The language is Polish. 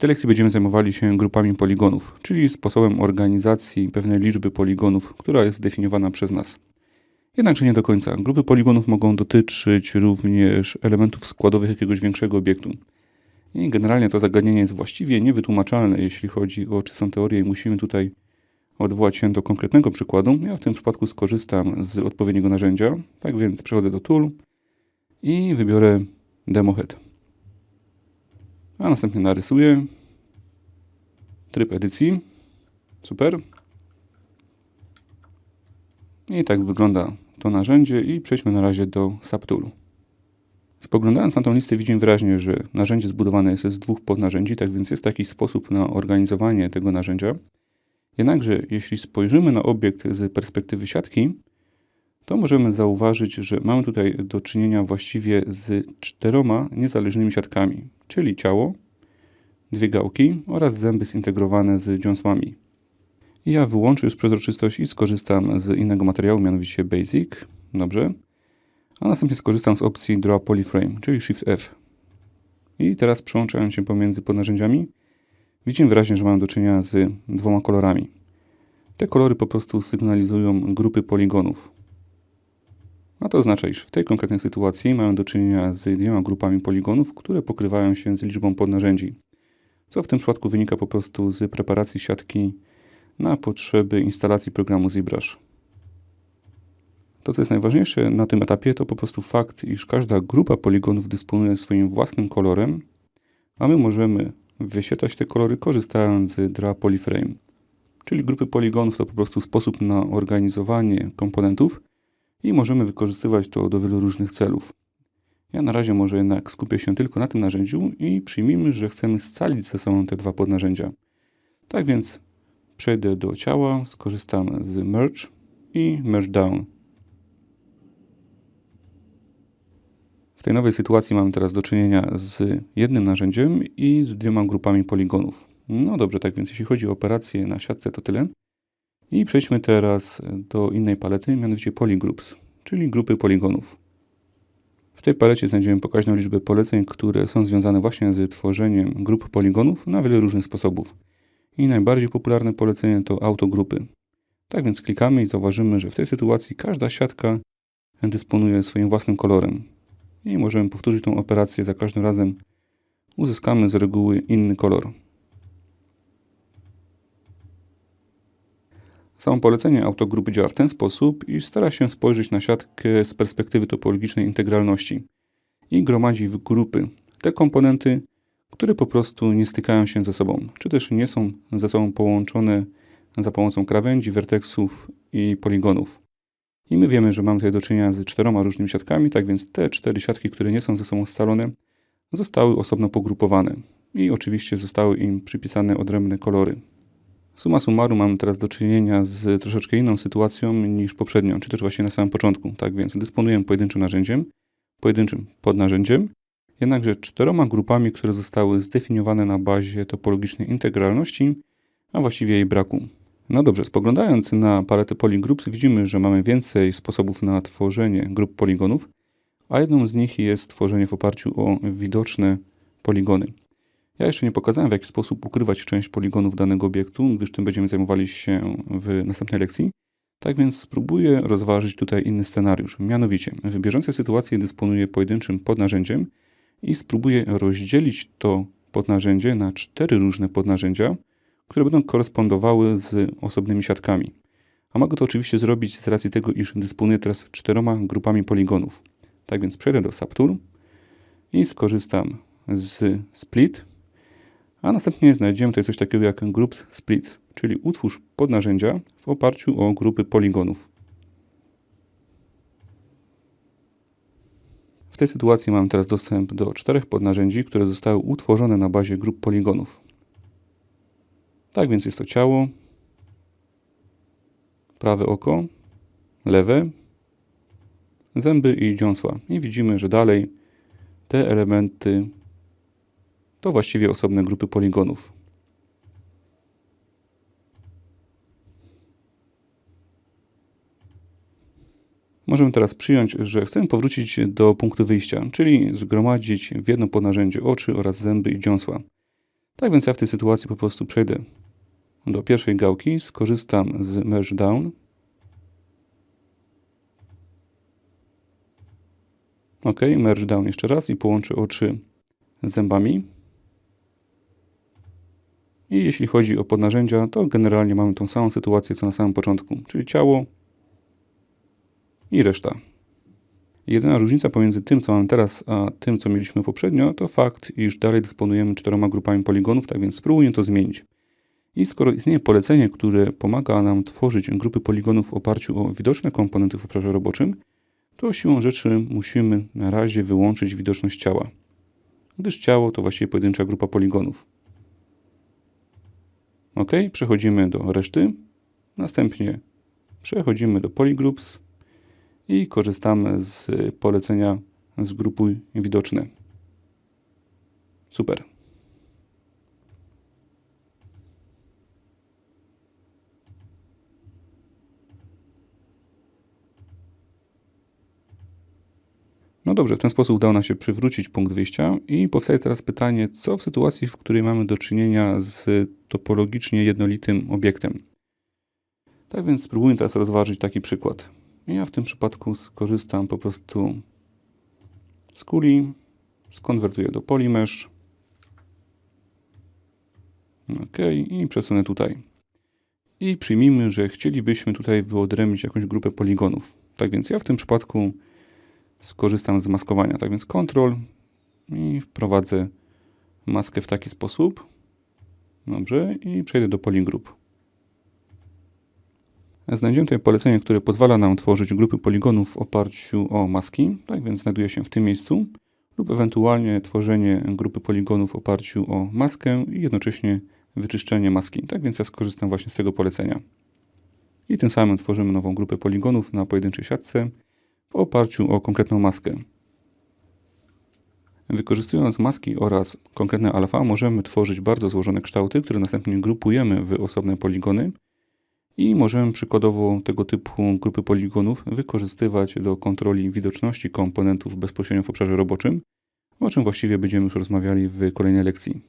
tej lekcji będziemy zajmowali się grupami poligonów, czyli sposobem organizacji pewnej liczby poligonów, która jest zdefiniowana przez nas. Jednakże nie do końca. Grupy poligonów mogą dotyczyć również elementów składowych jakiegoś większego obiektu. I generalnie to zagadnienie jest właściwie niewytłumaczalne, jeśli chodzi o czystą teorię i musimy tutaj odwołać się do konkretnego przykładu. Ja w tym przypadku skorzystam z odpowiedniego narzędzia. Tak więc przechodzę do Tool i wybiorę Demo Head. A następnie narysuję tryb edycji. Super. I tak wygląda to narzędzie i przejdźmy na razie do Subtoolu. Spoglądając na tą listę widzimy wyraźnie, że narzędzie zbudowane jest z dwóch podnarzędzi, tak więc jest taki sposób na organizowanie tego narzędzia. Jednakże jeśli spojrzymy na obiekt z perspektywy siatki, to możemy zauważyć, że mamy tutaj do czynienia właściwie z czteroma niezależnymi siatkami, czyli ciało, dwie gałki oraz zęby zintegrowane z dziąsłami. Ja wyłączę już przezroczystość i skorzystam z innego materiału, mianowicie Basic. Dobrze. A następnie skorzystam z opcji Draw Polyframe, czyli Shift F. I teraz przełączając się pomiędzy podnarzędziami, widzimy wyraźnie, że mamy do czynienia z dwoma kolorami. Te kolory po prostu sygnalizują grupy poligonów. A to oznacza, iż w tej konkretnej sytuacji mamy do czynienia z dwiema grupami poligonów, które pokrywają się z liczbą podnarzędzi, co w tym przypadku wynika po prostu z preparacji siatki na potrzeby instalacji programu ZBrush. To, co jest najważniejsze na tym etapie, to po prostu fakt, iż każda grupa poligonów dysponuje swoim własnym kolorem, a my możemy wyświetlać te kolory korzystając z Draw Polyframe. Czyli grupy poligonów to po prostu sposób na organizowanie komponentów i możemy wykorzystywać to do wielu różnych celów. Ja na razie może jednak skupię się tylko na tym narzędziu i przyjmijmy, że chcemy scalić ze sobą te dwa podnarzędzia. Tak więc przejdę do ciała, skorzystam z Merge i Merge Down. W tej nowej sytuacji mamy teraz do czynienia z jednym narzędziem i z dwiema grupami poligonów. No dobrze, tak więc jeśli chodzi o operacje na siatce to tyle. I przejdźmy teraz do innej palety, mianowicie Polygroups, czyli grupy poligonów. W tej palecie znajdziemy pokaźną liczbę poleceń, które są związane właśnie z tworzeniem grup poligonów na wiele różnych sposobów. I najbardziej popularne polecenie to autogrupy. Tak więc klikamy i zauważymy, że w tej sytuacji każda siatka dysponuje swoim własnym kolorem. I możemy powtórzyć tą operację za każdym razem. Uzyskamy z reguły inny kolor. Samo polecenie autogrupy działa w ten sposób, iż stara się spojrzeć na siatkę z perspektywy topologicznej integralności i gromadzi w grupy te komponenty, które po prostu nie stykają się ze sobą, czy też nie są ze sobą połączone za pomocą krawędzi, werteksów i poligonów. I my wiemy, że mamy tutaj do czynienia z czteroma różnymi siatkami, tak więc te cztery siatki, które nie są ze sobą scalone, zostały osobno pogrupowane i oczywiście zostały im przypisane odrębne kolory. Suma summarum mamy teraz do czynienia z troszeczkę inną sytuacją niż poprzednią, czy też właśnie na samym początku. Tak więc dysponujemy pojedynczym narzędziem, pojedynczym podnarzędziem, jednakże czteroma grupami, które zostały zdefiniowane na bazie topologicznej integralności, a właściwie jej braku. No dobrze, spoglądając na paletę polygroups widzimy, że mamy więcej sposobów na tworzenie grup poligonów, a jedną z nich jest tworzenie w oparciu o widoczne poligony. Ja jeszcze nie pokazałem, w jaki sposób ukrywać część poligonów danego obiektu, gdyż tym będziemy zajmowali się w następnej lekcji. Tak więc spróbuję rozważyć tutaj inny scenariusz. Mianowicie, w bieżącej sytuacji dysponuję pojedynczym podnarzędziem i spróbuję rozdzielić to podnarzędzie na cztery różne podnarzędzia, które będą korespondowały z osobnymi siatkami. A mogę to oczywiście zrobić z racji tego, iż dysponuję teraz czteroma grupami poligonów. Tak więc przejdę do Subtool i skorzystam z Split, a następnie znajdziemy tutaj coś takiego jak Groups Splits, czyli utwórz podnarzędzia w oparciu o grupy poligonów. W tej sytuacji mam teraz dostęp do czterech podnarzędzi, które zostały utworzone na bazie grup poligonów. Tak więc jest to ciało, prawe oko, lewe, zęby i dziąsła. I widzimy, że dalej te elementy to właściwie osobne grupy poligonów. Możemy teraz przyjąć, że chcemy powrócić do punktu wyjścia, czyli zgromadzić w jedno podnarzędzie oczy oraz zęby i dziąsła. Tak więc ja w tej sytuacji po prostu przejdę do pierwszej gałki, skorzystam z Merge Down. OK, Merge Down jeszcze raz i połączę oczy z zębami. I jeśli chodzi o podnarzędzia, to generalnie mamy tą samą sytuację co na samym początku, czyli ciało i reszta. Jedyna różnica pomiędzy tym, co mamy teraz, a tym, co mieliśmy poprzednio, to fakt, iż dalej dysponujemy czteroma grupami poligonów, tak więc spróbuję to zmienić. I skoro istnieje polecenie, które pomaga nam tworzyć grupy poligonów w oparciu o widoczne komponenty w obszarze roboczym, to siłą rzeczy musimy na razie wyłączyć widoczność ciała, gdyż ciało to właściwie pojedyncza grupa poligonów. OK, przechodzimy do reszty. Następnie przechodzimy do Polygroups i korzystamy z polecenia zgrupuj widoczne. Super. No dobrze, w ten sposób udało nam się przywrócić punkt wyjścia i powstaje teraz pytanie, co w sytuacji, w której mamy do czynienia z topologicznie jednolitym obiektem. Tak więc spróbuję teraz rozważyć taki przykład. Ja w tym przypadku skorzystam po prostu z kuli, skonwertuję do polymesh. OK i przesunę tutaj. I przyjmijmy, że chcielibyśmy tutaj wyodrębnić jakąś grupę poligonów. Tak więc ja w tym przypadku skorzystam z maskowania. Tak więc Ctrl i wprowadzę maskę w taki sposób. Dobrze, i przejdę do Polygroup. Znajdziemy tutaj polecenie, które pozwala nam tworzyć grupy poligonów w oparciu o maski. Tak więc znajduje się w tym miejscu. Lub ewentualnie tworzenie grupy poligonów w oparciu o maskę i jednocześnie wyczyszczenie maski. Tak więc ja skorzystam właśnie z tego polecenia. I tym samym tworzymy nową grupę poligonów na pojedynczej siatce w oparciu o konkretną maskę. Wykorzystując maski oraz konkretne alfa możemy tworzyć bardzo złożone kształty, które następnie grupujemy w osobne poligony i możemy przykładowo tego typu grupy poligonów wykorzystywać do kontroli widoczności komponentów bezpośrednio w obszarze roboczym, o czym właściwie będziemy już rozmawiali w kolejnej lekcji.